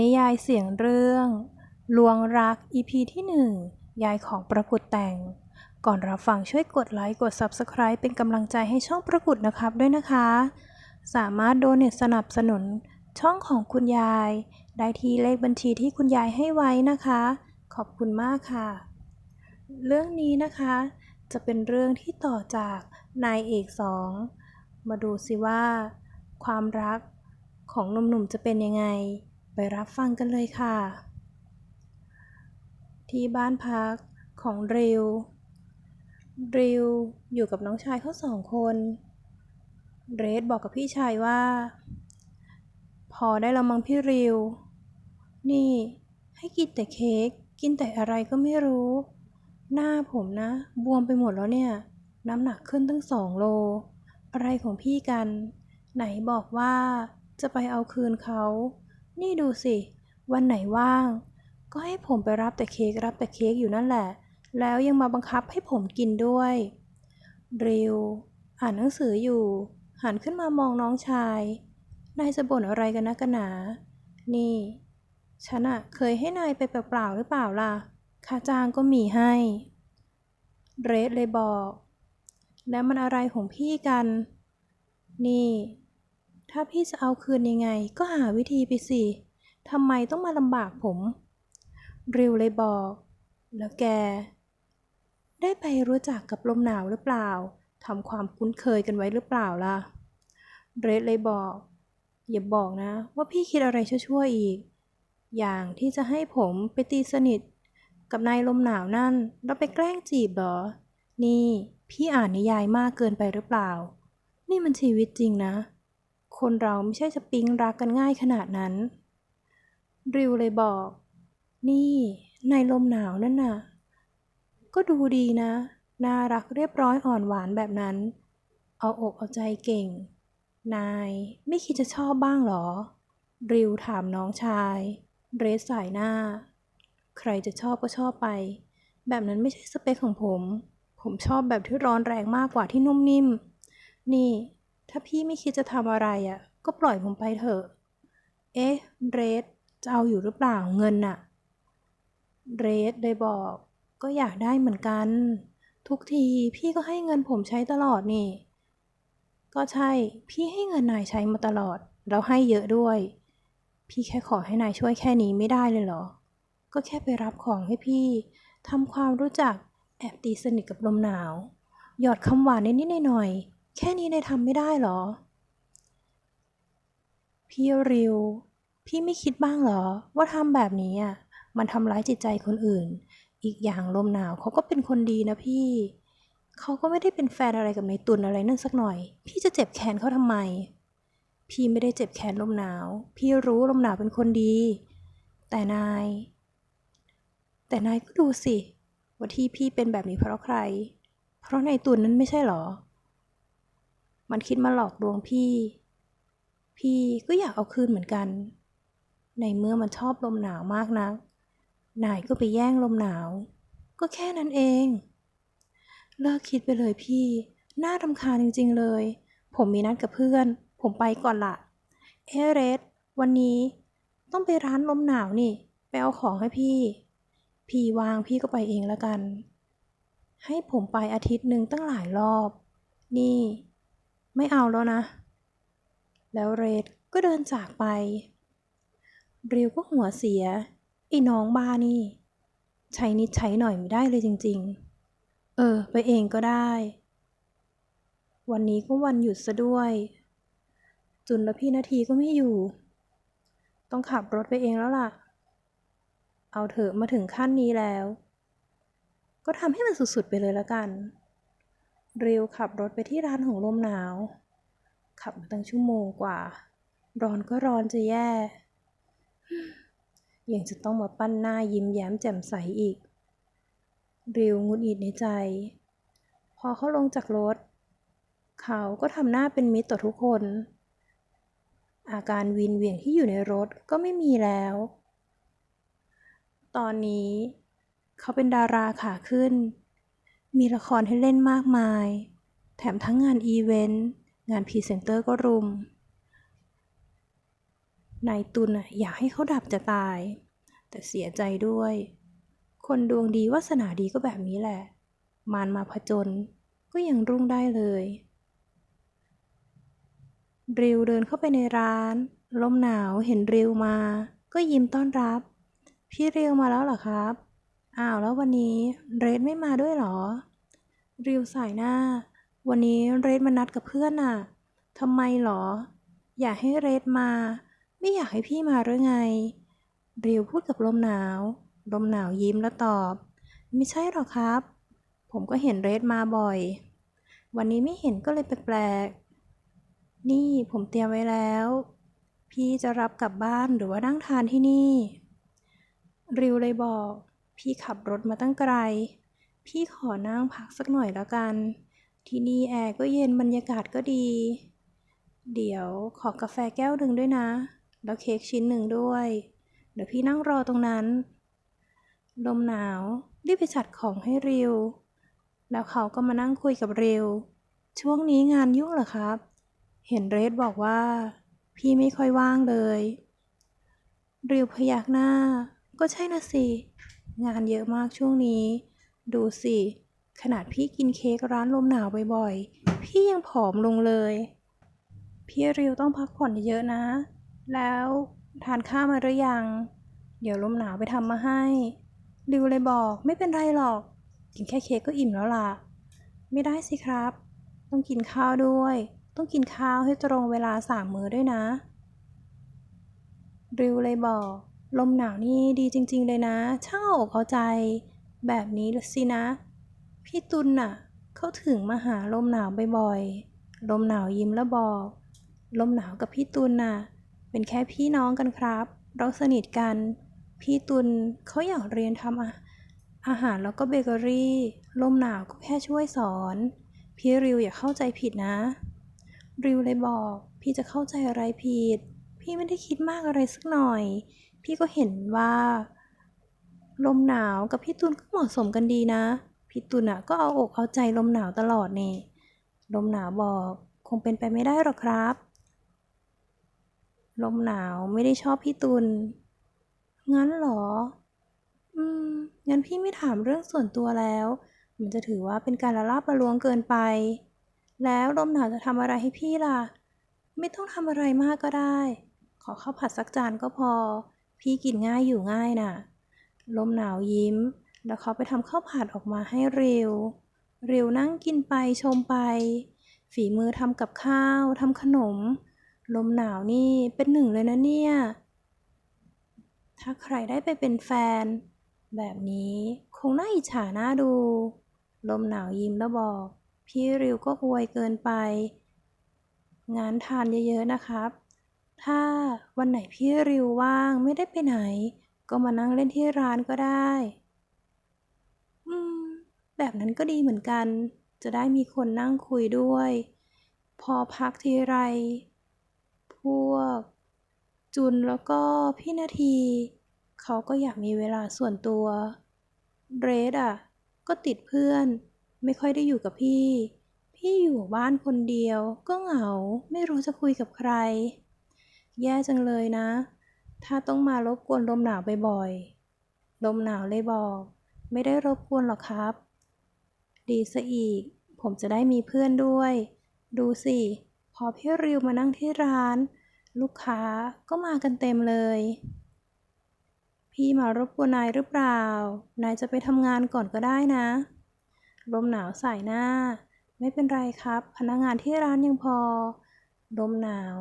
นิยายเสียงเรื่อง ลวงรัก EP ที่หนึ่งยายของประกุดแต่ง ก่อนรับฟังช่วยกดไลค์ กด Subscribe เป็นกำลังใจให้ช่องประกุดนะครับด้วยนะคะ สามารถโดเนทสนับสนุนช่องของคุณยาย ได้ที่เลขบัญชีที่คุณยายให้ไว้นะคะ ขอบคุณมากค่ะ เรื่องนี้นะคะ จะเป็นเรื่องที่ต่อจากนายเอกสอง มาดูสิว่า ความรักของหนุ่มๆจะเป็นยังไง ไปรับฟังกันเลยค่ะ ที่บ้านพักของริว ริวอยู่กับน้องชายเขาสองคน เรดบอกกับพี่ชายว่า พอได้ละมังพี่ริว นี่ ให้กินแต่เค้ก กินแต่อะไรก็ไม่รู้ หน้าผมนะ บวมไปหมดแล้วเนี่ย น้ำหนักขึ้นตั้งสองโล อะไรของพี่กัน ไหนบอกว่าจะไปเอาคืนเขา นี่ดูสิ วันไหนว่าง ก็ให้ผมไปรับแต่เค้กรับแต่เค้กอยู่นั่นแหละ แล้วยังมาบังคับให้ผมกินด้วย ริว อ่านหนังสืออยู่ หันขึ้นมามองน้องชาย นายจะบ่นอะไรกันนะกันหนา นี่ ฉันอะเคยให้นายไปเปล่าๆหรือเปล่าล่ะ ค่าจ้างก็มีให้ เรดเลยบอก แล้วมันอะไรของพี่กัน นี่ ถ้าพี่จะเอาคืนยังไง ก็หาวิธีไปสิทำไมต้องมาลำบากผม ริวเลยบอก แล้วแก ได้ไปรู้จักกับลมหนาวหรือเปล่าทำความคุ้นเคยกันไว้หรือเปล่าล่ะ เรดเลยบอก อย่าบอกนะ ว่าพี่คิดอะไรชั่วๆอีก อย่างที่จะให้ผมไปตีสนิท กับนายลมหนาวนั่น แล้วไปแกล้งจีบเหรอ นี่ พี่อ่านนิยายมากเกินไปหรือเปล่า นี่มันชีวิตจริงนะ คนเราไม่ใช่จะปิ๊งรักกันง่ายขนาดนั้น ริวเลยบอก นี่นายลมหนาวนั่นน่ะ ก็ดูดีนะ น่ารักเรียบร้อยอ่อนหวานแบบนั้น เอาอกเอาใจเก่ง นายไม่คิดจะชอบบ้างเหรอ ริวถามน้องชาย เรสสายหน้า ใครจะชอบก็ชอบไป แบบนั้นไม่ใช่สเปคของผม ผมชอบแบบที่ร้อนแรงมากกว่าที่นุ่มนิ่ม นี่ ถ้าพี่ไม่คิดจะทำอะไรอะ่ะ ก็ปล่อยผมไปเถอะ เอ๊ะ เรสจะเอาอยู่หรือเปล่าเงินน่ะ เรสเลยบอก ก็อยากได้เหมือนกัน ทุกทีพี่ก็ให้เงินผมใช้ตลอดนี่ ก็ใช่ พี่ให้เงินนายใช้มาตลอด แล้วให้เยอะด้วย พี่แค่ขอให้นายช่วยแค่นี้ไม่ได้เลยเหรอ ก็แค่ไปรับของให้พี่ทำความรู้จักแอบตีสนิทกับลมหนาว หยอดคำหวานนิดๆหน่อยๆ แค่นี้นายทำไม่ได้เหรอ พี่ริว พี่ไม่คิดบ้างเหรอ ว่าทำแบบนี้อะมันทำร้ายจิตใจคนอื่น อีกอย่างลมหนาวเขาก็เป็นคนดีนะพี่ เขาก็ไม่ได้เป็นแฟนอะไรกับนายตุลอะไรนั่นสักหน่อย พี่จะเจ็บแค้นเขาทำไม พี่ไม่ได้เจ็บแค้นลมหนาว พี่รู้ลมหนาวเป็นคนดี แต่นาย แต่นายก็ดูสิว่าที่พี่เป็นแบบนี้เพราะใคร เพราะนายตุลนั้นไม่ใช่หรอ มันคิดมาหลอกลวงพี่ พี่ก็อยากเอาคืนเหมือนกัน ในเมื่อมันชอบลมหนาวมากนัก นายก็ไปแย่งลมหนาว ก็แค่นั้นเอง เลิกคิดไปเลยพี่ น่ารำคาญจริง ๆ เลย ผมมีนัดกับเพื่อน ผมไปก่อนละเอเรส วันนี้ ต้องไปร้านลมหนาวนี่ ไปเอาของให้พี่ พี่วางพี่ก็ไปเองแล้วกัน ให้ผมไปอาทิตย์หนึ่งตั้งหลายรอบ นี่ ไม่เอาแล้วนะ แล้วเรดก็เดินจากไป ริวก็หัวเสียไอ้น้องบ้านี่ ใช้นิดใช้หน่อยไม่ได้เลยจริง ๆ เออ ไปเองก็ได้ วันนี้ก็วันหยุดซะด้วย จุนและพี่นาทีก็ไม่อยู่ ต้องขับรถไปเองแล้วล่ะ เอาเถอะมาถึงขั้นนี้แล้ว ก็ทำให้มันสุดๆไปเลยละกัน ร็วขับรถไปที่ร้านของลมหนาว ขับมาตั้งชั่วโมงกว่า ร้อนก็ร้อนจะแย่ ยังจะต้องมาปั้นหน้ายิ้มแย้มแจ่มใสอีกเร็วงุดหงิดในใจ พอเขาลงจากรถ เขาก็ทำหน้าเป็นมิตรต่อทุกคน อาการวินเวียงที่อยู่ในรถก็ไม่มีแล้ว ตอนนี้ เขาเป็นดาราขาขึ้น มีละครให้เล่นมากมาย แถมทั้งงานอีเวนต์ งานพรีเซนเตอร์ก็รุม นายตุลน่ะอยากให้เขาดับจะตาย แต่เสียใจด้วย คนดวงดีวาสนาดีก็แบบนี้แหละ มารมาผจญก็ยังรุ่งได้เลย ริวเดินเข้าไปในร้าน ลมหนาวเห็นริวมา ก็ยิ้มต้อนรับ พี่ริวมาแล้วเหรอครับ อ้าวแล้ววันนี้เรดไม่มาด้วยเหรอ ริวสายหน้า วันนี้เรดมานัดกับเพื่อนน่ะทำไมเหรอ อยากให้เรดมา ไม่อยากให้พี่มาหรือไง ริวพูดกับลมหนาว ลมหนาวยิ้มแล้วตอบ ไม่ใช่หรอกครับ ผมก็เห็นเรดมาบ่อย วันนี้ไม่เห็นก็เลยแปลกๆ นี่ผมเตรียมไว้แล้ว พี่จะรับกลับบ้านหรือว่านั่งทานที่นี่ ริวเลยบอก พี่ขับรถมาตั้งไกล พี่ขอนั่งพักสักหน่อยแล้วกัน ที่นี่แอร์ก็เย็นบรรยากาศก็ดี เดี๋ยวขอกาแฟแก้วหนึ่งด้วยนะ แล้วเค้กชิ้นหนึ่งด้วย เดี๋ยวพี่นั่งรอตรงนั้น ลมหนาวรีบไปจัดของให้ริว แล้วเขาก็มานั่งคุยกับริว ช่วงนี้งานยุ่งเหรอครับ เห็นเรดบอกว่า พี่ไม่ค่อยว่างเลย ริวพยักหน้า ก็ใช่นะสิ งานเยอะมากช่วงนี้ ดูสิ ขนาดพี่กินเค้กร้านลมหนาวบ่อยๆ พี่ยังผอมลงเลย พี่ริวต้องพักผ่อนเยอะนะ แล้วทานข้าวมาหรือยัง เดี๋ยวลมหนาวไปทำมาให้ ริวเลยบอกไม่เป็นไรหรอก กินแค่เค้กก็อิ่มแล้วล่ะ ไม่ได้สิครับ ต้องกินข้าวด้วย ต้องกินข้าวให้ตรงเวลาสามมื้อด้วยนะ ริวเลยบอก ลมหนาวนี่ดีจริง ๆ เลยนะ ช่างเอาอกเอาใจ แบบนี้สินะ พี่ตุลน่ะ เขาถึงมาหาลมหนาวบ่อยๆ ลมหนาวยิ้มแล้วบอก ลมหนาวกับพี่ตุลน่ะ เป็นแค่พี่น้องกันครับ เราสนิทกัน พี่ตุลเขาอยากเรียนทำอาอาหารแล้วก็เบเกอรี่ ลมหนาวก็แค่ช่วยสอน พี่ริวอย่าเข้าใจผิดนะ ริวเลยบอก พี่จะเข้าใจอะไรผิด พี่ไม่ได้คิดมากอะไรสักหน่อย พี่ก็เห็นว่า ลมหนาวกับพี่ตุลก็เหมาะสมกันดีนะ พี่ตุลน่ะก็เอาอกเอาใจลมหนาวตลอดนี่ ลมหนาวบอกคงเป็นไปไม่ได้หรอกครับ ลมหนาวไม่ได้ชอบพี่ตุล งั้นเหรอ อืม งั้นพี่ไม่ถามเรื่องส่วนตัวแล้ว มันจะถือว่าเป็นการละลาบละลวงเกินไป แล้วลมหนาวจะทำอะไรให้พี่ล่ะ ไม่ต้องทำอะไรมากก็ได้ ขอข้าวผัดสักจานก็พอ พี่กินง่ายอยู่ง่ายน่ะ ลมหนาวยิ้ม แล้วเขาไปทำข้าวผัดออกมาให้เร็วเร็วนั่งกินไปชมไป ฝีมือทำกับข้าวทำขนม ลมหนาวนี่เป็นหนึ่งเลยนะเนี่ย ถ้าใครได้ไปเป็นแฟน แบบนี้คงน่าอิจฉาหน่าดู ลมหนาวยิ้มแล้วบอก พี่ริวก็อวยเกินไป งานทานเยอะๆนะครับ ถ้าวันไหนพี่ริวว่างไม่ได้ไปไหน ก็มานั่งเล่นที่ร้านก็ได้ อืม แบบนั้นก็ดีเหมือนกัน จะได้มีคนนั่งคุยด้วย พอพักทีไร พวก จุนแล้วก็พี่นาที เขาก็อยากมีเวลาส่วนตัวเรดอะ ก็ติดเพื่อน ไม่ค่อยได้อยู่กับพี่ พี่อยู่บ้านคนเดียว ก็เหงา ไม่รู้จะคุยกับใคร แย่จังเลยนะ ถ้าต้องมารบกวนลมหนาวบ่อยๆ ลมหนาวเลยบอก ไม่ได้รบกวนหรอกครับ ดีซะอีก ผมจะได้มีเพื่อนด้วย ดูสิ พอพี่ริวมานั่งที่ร้าน ลูกค้าก็มากันเต็มเลย พี่มารบกวนนายหรือเปล่า นายจะไปทำงานก่อนก็ได้นะ ลมหนาวสายหน้า ไม่เป็นไรครับ พนักงานที่ร้านยังพอ ลมหนาว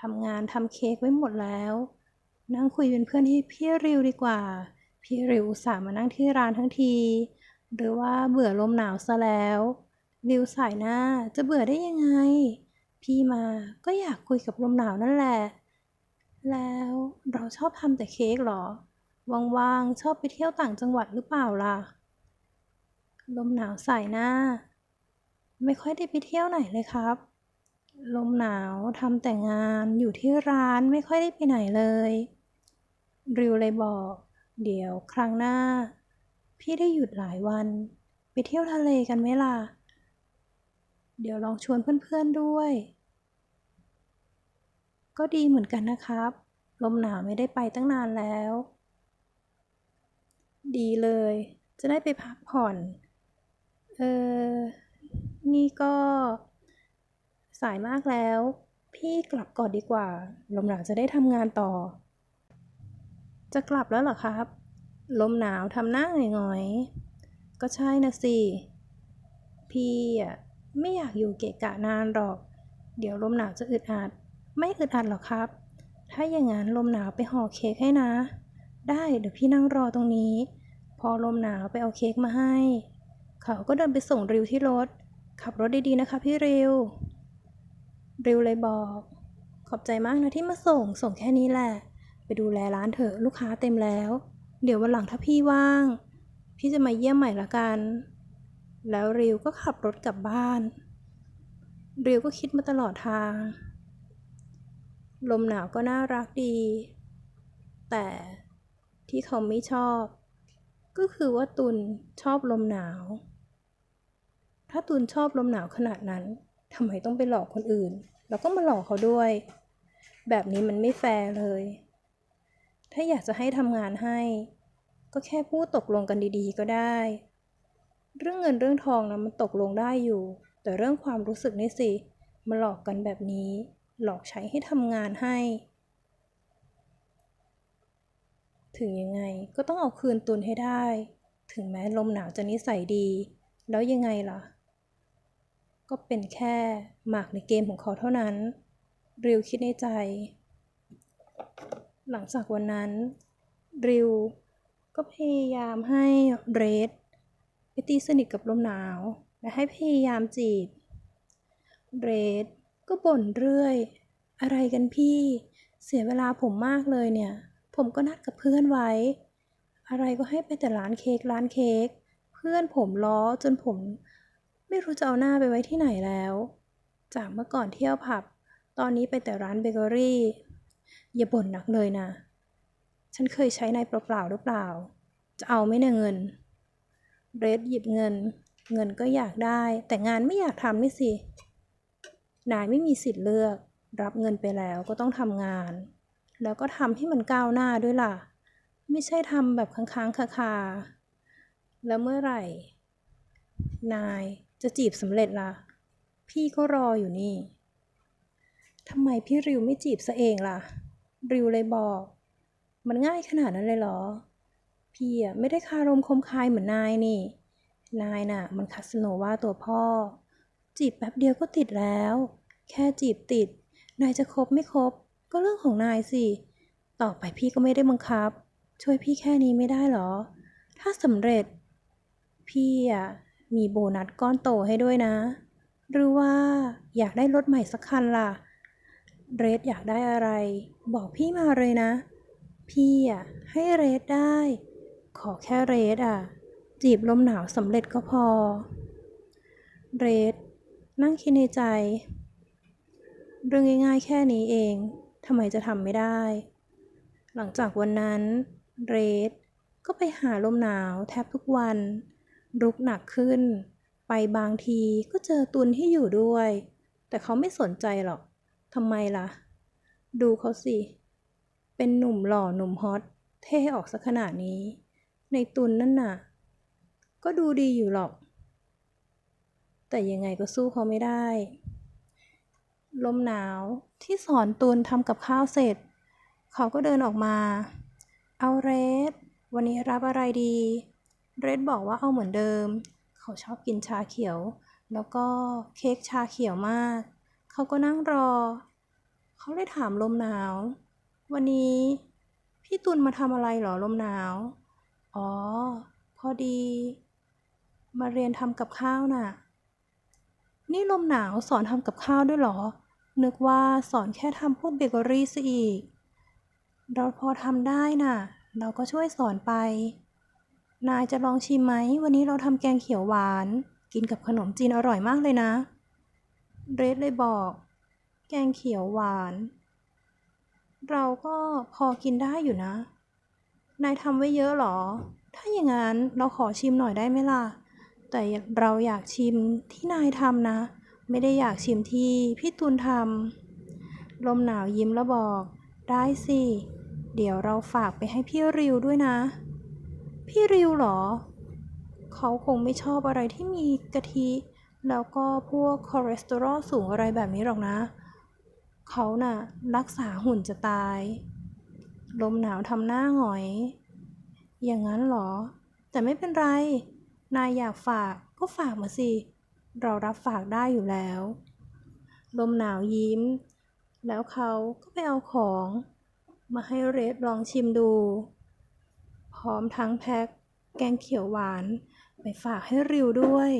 ทำงานทำเค้กไว้หมดแล้ว นั่งคุยเป็นเพื่อนที่พี่ริวดีกว่า พี่ริวสามานั่งที่ร้านทั้งที หรือว่าเบื่อลมหนาวซะแล้วริวสายหน้าจะเบื่อได้ยังไง พี่มาก็อยากคุยกับลมหนาวนั่นแหละ แล้วเราชอบทำแต่เค้กหรอว่างๆชอบไปเที่ยวต่างจังหวัดหรือเปล่าล่ะ ลมหนาวสายหน้า ไม่ค่อยได้ไปเที่ยวไหนเลยครับ ลมหนาวทำแต่งานอยู่ที่ร้านไม่ค่อยได้ไปไหนเลย ริวเลยบอก เดี๋ยวครั้งหน้า พี่ได้หยุดหลายวัน ไปเที่ยวทะเลกันไหมล่ะ เดี๋ยวลองชวนเพื่อนๆด้วย ก็ดีเหมือนกันนะครับ ลมหนาวไม่ได้ไปตั้งนานแล้ว ดีเลย จะได้ไปพักผ่อน เออ นี่ก็ สายมากแล้ว พี่กลับก่อนดีกว่า ลมหนาวจะได้ทำงานต่อ จะกลับแล้วเหรอครับ ลมหนาวทำหน้าหงอยๆก็ใช่นะสิ พี่อะไม่อยากอยู่เกะกะนานหรอก เดี๋ยวลมหนาวจะอึดอัด ไม่อึดอัดหรอกครับ ถ้าอย่างนั้นลมหนาวไปห่อเค้กให้นะ ได้เดี๋ยวพี่นั่งรอตรงนี้ พอลมหนาวไปเอาเค้กมาให้ เขาก็เดินไปส่งริวที่รถ ขับรถดีๆนะคะพี่ริว ริวเลยบอก ขอบใจมากนะที่มาส่ง ส่งแค่นี้แหละ ไปดูแลร้านเถอะลูกค้าเต็มแล้ว เดี๋ยววันหลังถ้าพี่ว่าง พี่จะมาเยี่ยมใหม่ละกัน แล้วริวก็ขับรถกลับบ้าน ริวก็คิดมาตลอดทาง ลมหนาวก็น่ารักดี แต่ที่เขาไม่ชอบ ก็คือว่าตุลชอบลมหนาว ถ้าตุลชอบลมหนาวขนาดนั้น ทำไมต้องไปหลอกคนอื่น แล้วก็มาหลอกเขาด้วย แบบนี้มันไม่แฟร์เลย ถ้าอยากจะให้ทำงานให้ ก็แค่พูดตกลงกันดีๆ ก็ได้ เรื่องเงินเรื่องทองนะมันตกลงได้อยู่ แต่เรื่องความรู้สึกนี่สิมาหลอกกันแบบนี้ หลอกใช้ให้ทำงานให้ ถึงยังไงก็ต้องเอาคืนตุนให้ได้ ถึงแม้ลมหนาวจะนิสัยดี แล้วยังไงล่ะ ก็เป็นแค่หมากในเกมของเขาเท่านั้น ริวคิดในใจ หลังจากวันนั้น ริวก็พยายามให้เรดไปตีสนิทกับลมหนาว และให้พยายามจีบ เรดก็บ่นเรื่อย อะไรกันพี่ เสียเวลาผมมากเลยเนี่ย ผมก็นัดกับเพื่อนไว้ อะไรก็ให้ไปแต่ร้านเค้กร้านเค้ก เพื่อนผมล้อจนผม ไม่รู้จะเอาหน้าไปไว้ที่ไหนแล้ว จากเมื่อก่อนเที่ยวผับ ตอนนี้ไปแต่ร้านเบเกอรี่ อย่าบ่นหนักเลยนะ ฉันเคยใช้นายเปล่าๆหรือเปล่า จะเอาไหมเนี่ยเงิน เรดหยิบเงิน เงินก็อยากได้ แต่งานไม่อยากทำนี่สิ นายไม่มีสิทธิ์เลือก รับเงินไปแล้วก็ต้องทำงาน แล้วก็ทำให้มันก้าวหน้าด้วยล่ะ ไม่ใช่ทำแบบค้างๆคาๆแล้วเมื่อไหร่ นาย จะจีบสำเร็จล่ะ พี่ก็รออยู่นี่ทำไมพี่ริวไม่จีบซะเองล่ะ ริวเลยบอก มันง่ายขนาดนั้นเลยเหรอ พี่อะไม่ได้คารมคมคายเหมือนนายนี่ นายน่ะ มันคาสโนว่าตัวพ่อ จีบแป๊บเดียวก็ติดแล้ว แค่จีบติด นายจะคบไม่คบ ก็เรื่องของนายสิ ต่อไปพี่ก็ไม่ได้บังคับ ช่วยพี่แค่นี้ไม่ได้เหรอ ถ้าสำเร็จ พี่อะ มีโบนัสก้อนโตให้ด้วยนะ หรือว่าอยากได้รถใหม่สักคันล่ะ เรดอยากได้อะไร บอกพี่มาเลยนะ พี่อะให้เรดได้ ขอแค่เรดอะ จีบลมหนาวสำเร็จก็พอ เรดนั่งคิดในใจ เรื่องง่ายๆแค่นี้เองทำไมจะทำไม่ได้ หลังจากวันนั้น เรดก็ไปหาลมหนาวแทบทุกวัน รุกหนักขึ้น ไปบางทีก็เจอตุนที่อยู่ด้วย แต่เขาไม่สนใจหรอกทำไมล่ะ ดูเขาสิ เป็นหนุ่มหล่อหนุ่มฮอต เท่ออกสักขนาดนี้ ในตุนนั่นน่ะ ก็ดูดีอยู่หรอก แต่ยังไงก็สู้เขาไม่ได้ ลมหนาวที่สอนตุนทำกับข้าวเสร็จ เขาก็เดินออกมา เอาเรดวันนี้รับอะไรดี เรดบอกว่าเอาเหมือนเดิม เขาชอบกินชาเขียว แล้วก็เค้กชาเขียวมาก เขาก็นั่งรอ เขาเลยถามลมหนาว วันนี้พี่ตุลมาทำอะไรเหรอลมหนาว อ๋อ พอดี มาเรียนทำกับข้าวน่ะ นี่ลมหนาวสอนทำกับข้าวด้วยเหรอ นึกว่าสอนแค่ทำพวกเบเกอรี่ซะอีก เราพอทำได้น่ะ เราก็ช่วยสอนไป นายจะลองชิมไหม วันนี้เราทำแกงเขียวหวาน กินกับขนมจีนอร่อยมากเลยนะ เรดเลยบอก แกงเขียวหวาน เราก็พอกินได้อยู่นะ นายทำไว้เยอะเหรอ ถ้าอย่างนั้นเราขอชิมหน่อยได้ไหมล่ะ แต่เราอยากชิมที่นายทำนะ ไม่ได้อยากชิมที่พี่ตุลทำ ลมหนาวยิ้มแล้วบอก ได้สิ เดี๋ยวเราฝากไปให้พี่ริวด้วยนะ พี่ริวเหรอ เขาคงไม่ชอบอะไรที่มีกะทิ แล้วก็พวกคอเลสเตอรอลสูงอะไรแบบนี้หรอกนะ เขาน่ะ รักษาหุ่นจะตาย ลมหนาวทำหน้าหงอย อย่างนั้นเหรอ แต่ไม่เป็นไร นายอยากฝากก็ฝากมาสิ เรารับฝากได้อยู่แล้ว ลมหนาวยิ้ม แล้วเขาก็ไปเอาของ มาให้เรดลองชิมดู พร้อมทั้งแพ็คแกงเขียวหวาน ไปฝากให้ริวด้วย